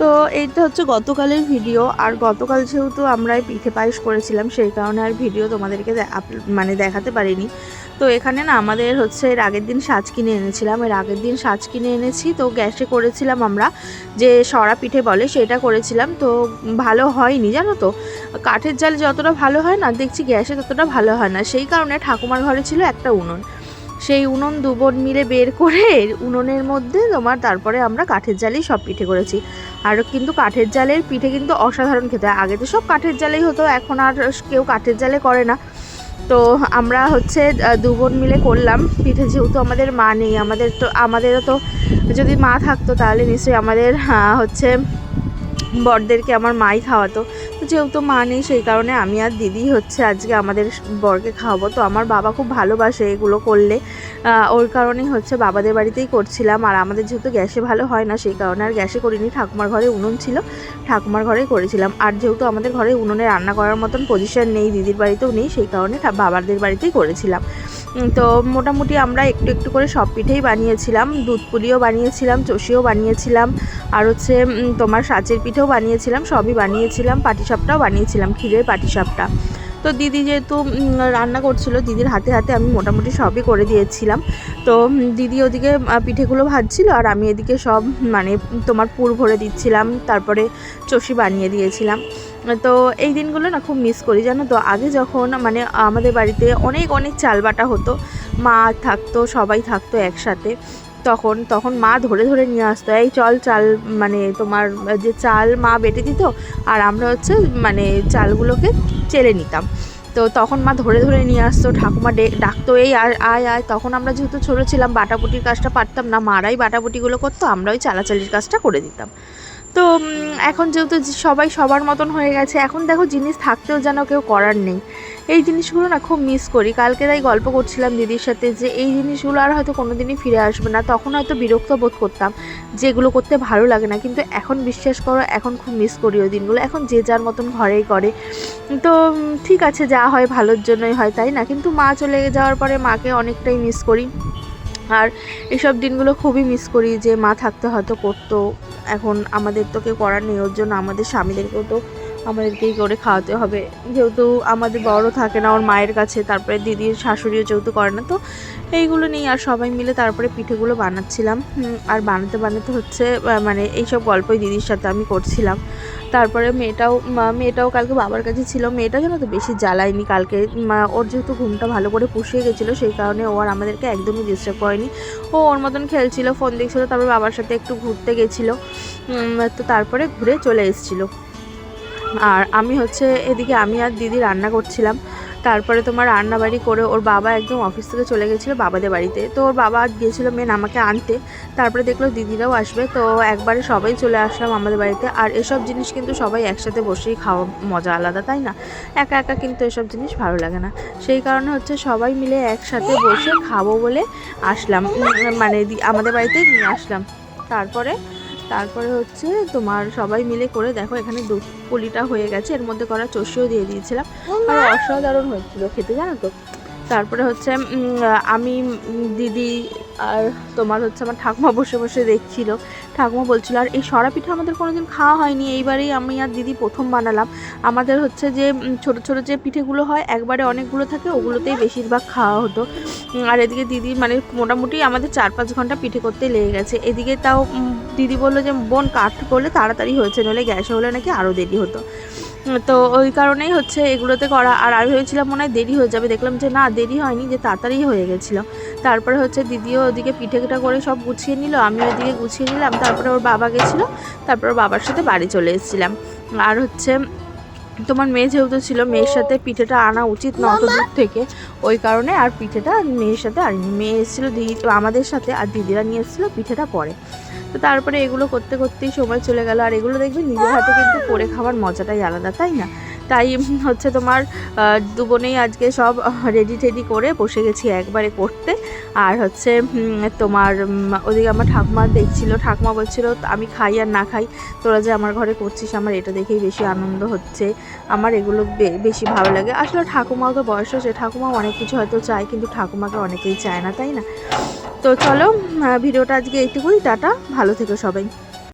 তো এইটা হচ্ছে গতকালের ভিডিও। আর গতকাল যেহেতু আমরা পিঠে পায়েস করেছিলাম, সেই কারণে আর ভিডিও তোমাদেরকে মানে দেখাতে পারিনি। তো এখানে না আমাদের হচ্ছে এর আগের দিন সাজ কিনে এনেছিলাম। এর আগের দিন সাজ কিনে এনেছি। তো গ্যাসে করেছিলাম আমরা যে সরা পিঠে বলে সেটা করেছিলাম। তো ভালো হয়নি, জানো তো? কাঠের জালে যতটা ভালো হয় না, দেখছি গ্যাসে ততটা ভালো হয় না। সেই কারণে ঠাকুমার ঘরে ছিল একটা উনুন। সেই উনুন দু বোন মিলে বের করে উনুনের মধ্যে তোমার তারপরে আমরা কাঠের জালেই সব পিঠে করেছি। আর কিন্তু কাঠের জালের পিঠে কিন্তু অসাধারণ খেতে হয়। আগে তো সব কাঠের জালেই হতো, এখন আর কেউ কাঠের জালে করে না। তো আমরা হচ্ছে দু বোন মিলে করলাম। পিঠে যেহেতু আমাদের মা নেই, আমাদের তো, আমাদেরও তো যদি মা থাকতো তাহলে নিশ্চয়ই আমাদের হচ্ছে বরদেরকে আমার মাই খাওয়াতো। যেহেতু মা নেই, সেই কারণে আমি আর দিদি হচ্ছে আজকে আমাদের বরকে খাওয়াবো। তো আমার বাবা খুব ভালোবাসে এগুলো করলে। ওর কারণেই হচ্ছে বাবাদের বাড়িতেই করছিলাম। আর আমাদের যেহেতু গ্যাসে ভালো হয় না, সেই কারণে আর গ্যাসে করিনি। ঠাকুমার ঘরে উনুন ছিল, ঠাকুমার ঘরেই করেছিলাম। আর যেহেতু আমাদের ঘরে উনুনে রান্না করার মতন পজিশন নেই, দিদির বাড়িতেও নেই, সেই কারণে বাবাদের বাড়িতেই করেছিলাম। তো মোটামুটি আমরা একটু একটু করে সব পিঠেই বানিয়েছিলাম। দুধ পুলিও বানিয়েছিলাম, চষিও বানিয়েছিলাম, আর হচ্ছে তোমার সাচের পিঠেও বানিয়েছিলাম, সবই বানিয়েছিলাম পাটিসাপটাও বানিয়েছিলাম, ক্ষীরের পাটিসাপটা তো দিদি যেহেতু রান্না করছিল, দিদির হাতে হাতে আমি মোটামুটি সবই করে দিয়েছিলাম। তো দিদি ওদিকে পিঠেগুলো ভাজছিল, আর আমি এদিকে সব মানে তোমার পুর ভরে দিচ্ছিলাম, তারপরে চষি বানিয়ে দিয়েছিলাম। তো এই দিনগুলো না খুব মিস করি, জানো তো? আগে যখন মানে আমাদের বাড়িতে অনেক অনেক চাল বাটা হতো, মা থাকতো, সবাই থাকতো একসাথে, তখন তখন মা ধরে ধরে নিয়ে আসতো, এই চল চাল মানে তোমার যে চাল মা বেটে দিত, আর আমরা হচ্ছে মানে চালগুলোকে চেলে নিতাম। তো তখন মা ধরে ধরে নিয়ে আসতো, ঠাকুমা ডাকতো, এই আর আয় আয়। তখন আমরা যেহেতু ছোটো ছিলাম বাটাবুটির কাজটা পারতাম না, মারাই বাটাবুটিগুলো করতো আমরা ওই চালাচালির কাজটা করে দিতাম। তো এখন যেহেতু সবাই সবার মতন হয়ে গেছে, এখন দেখো জিনিস থাকতেও যেন কেউ করার নেই। এই জিনিসগুলো না খুব মিস করি। কালকে তাই গল্প করছিলাম দিদির সাথে যে এই জিনিসগুলো আর হয়তো কোনো দিনই ফিরে আসবে না। তখন হয়তো বিরক্ত বোধ করতাম যেগুলো করতে ভালো লাগে না। কিন্তু এখন বিশ্বাস করো, এখন খুব মিস করি ওই দিনগুলো। এখন যে যার মতন ঘরেই করে। তো ঠিক আছে, যা হয় ভালোর জন্যই হয়, তাই না? কিন্তু মা চলে যাওয়ার পরে মাকে অনেকটাই মিস করি। আর এসব দিনগুলো খুবই মিস করি যে মা থাকতে হয়তো করতো। এখন আমাদের তো কেউ করার নেই, ওর জন্য আমাদের স্বামীদেরকেও তো আমাদেরকেই করে খাওয়াতে হবে। যেহেতু আমাদের বড় থাকে না, ওর মায়ের কাছে, তারপরে দিদির শাশুড়িও যেহেতু করে না, তো এইগুলো নিয়ে আর সবাই মিলে তারপরে পিঠেগুলো বানাচ্ছিলাম। আর বানাতে বানাতে হচ্ছে মানে এইসব গল্পই দিদির সাথে আমি করছিলাম। তারপরে মেয়েটাও মেয়েটাও কালকে বাবার কাছে ছিল। মেয়েটা যেন তো বেশি জ্বালায়নি কালকে। মা- ওর যেহেতু ঘুমটা ভালো করে পুষিয়ে গেছিল, সেই কারণে ও আর আমাদেরকে একদমই ডিস্টার্ব করেনি। ও ওর মতন খেলছিল ফোন দেখছিলো, তারপর বাবার সাথে একটু ঘুরতে গেছিল। তো তারপরে ঘুরে চলে এসেছিল। আর আমি হচ্ছে, এদিকে আমি আর দিদি রান্না করছিলাম। তারপরে তোমার রান্নাবাড়ি করে ওর বাবা একদম অফিস থেকে চলে গেছিল বাবাদের বাড়িতে। তো ওর বাবা গিয়েছিল মেন আমাকে আনতে। তারপরে দেখল দিদিরাও আসবে, তো একবারে সবাই চলে আসলাম আমাদের বাড়িতে। আর এসব জিনিস কিন্তু সবাই একসাথে বসেই খাওয়া মজা আলাদা, তাই না? একা একা কিন্তু এসব জিনিস ভালো লাগে না। সেই কারণে হচ্ছে সবাই মিলে একসাথে বসে খাব বলে আসলাম। মানে আমাদের বাড়িতে নিয়ে আসলাম। তারপরে তারপরে হচ্ছে তোমার সবাই মিলে করে দেখো এখানে দুধ পুলিটা হয়ে গেছে এর মধ্যে করা চষিও দিয়ে দিয়েছিলাম। আর অসাধারণ হয়েছিল খেতে জানো তো? তারপরে হচ্ছে আমি দিদি আর তোমার হচ্ছে আমার ঠাকুমা বসে বসে দেখছিল। ঠাকুমা বলছিল, আর এই সরা পিঠা আমাদের কোনোদিন খাওয়া হয়নি, এইবারেই আমি আর দিদি প্রথম বানালাম। আমাদের হচ্ছে যে ছোট ছোট যে পিঠেগুলো হয়, একবারে অনেকগুলো থাকে, ওগুলোতেই বেশিরভাগ খাওয়া হতো। আর এদিকে দিদি মানে মোটামুটি আমাদের চার পাঁচ ঘণ্টা পিঠে করতে লেগে গেছে। এদিকে তাও দিদি বলল যে, বোন, কাঠ করলে তাড়াতাড়ি হয়েছে, নইলে গ্যাসে হলে নাকি আরও দেরি হতো। তো ওই কারণেই হচ্ছে এগুলোতে করা। আর আমি ভেবেছিলাম মনে হয় দেরি হয়ে যাবে। দেখলাম যে না, দেরি হয়নি, যে তাড়াতাড়ি হয়ে গেছিল। তারপরে হচ্ছে দিদিও ওদিকে পিঠে পিঠেটা করে সব গুছিয়ে নিল আমি ওদিকে গুছিয়ে নিলাম। তারপরে ওর বাবা গেছিল, তারপর বাবার সাথে বাড়ি চলে এসেছিলাম। আর হচ্ছে তোমার মেয়ে যেহেতু ছিল মেয়ের সাথে পিঠেটা আনা উচিত না অত দূর থেকে। ওই কারণে আর পিঠেটা মেয়ের সাথে আনিনি। মেয়ে এসেছিল দিদি আমাদের সাথে আর দিদিরা নিয়ে এসেছিল পিঠেটা পরে। তো তারপরে এগুলো করতে করতেই সময় চলে গেল। আর এগুলো দেখবে নিজের হাতে কিন্তু করে খাওয়ার মজাটাই আলাদা তাই না? তাই হচ্ছে তোমার দুবোনেই আজকে সব রেডি টেডি করে বসে গেছি একবারে করতে। আর হচ্ছে তোমার ওদিকে আমার ঠাকুমা দেখছিল, ঠাকুমা বলছিল, আমি খাই আর না খাই, তোরা যে আমার ঘরে করছিস, আমার এটা দেখেই বেশি আনন্দ হচ্ছে, আমার এগুলো বেশি ভালো লাগে। আসলে ঠাকুমাও তো বয়স হচ্ছে ঠাকুমাও অনেক কিছু হয়তো চায়, কিন্তু ঠাকুমাকে অনেকেই চায় না, তাই না? তো চলো ভিডিওটা আজকে এইটুকুই, টাটা, ভালো থেকো সবাই।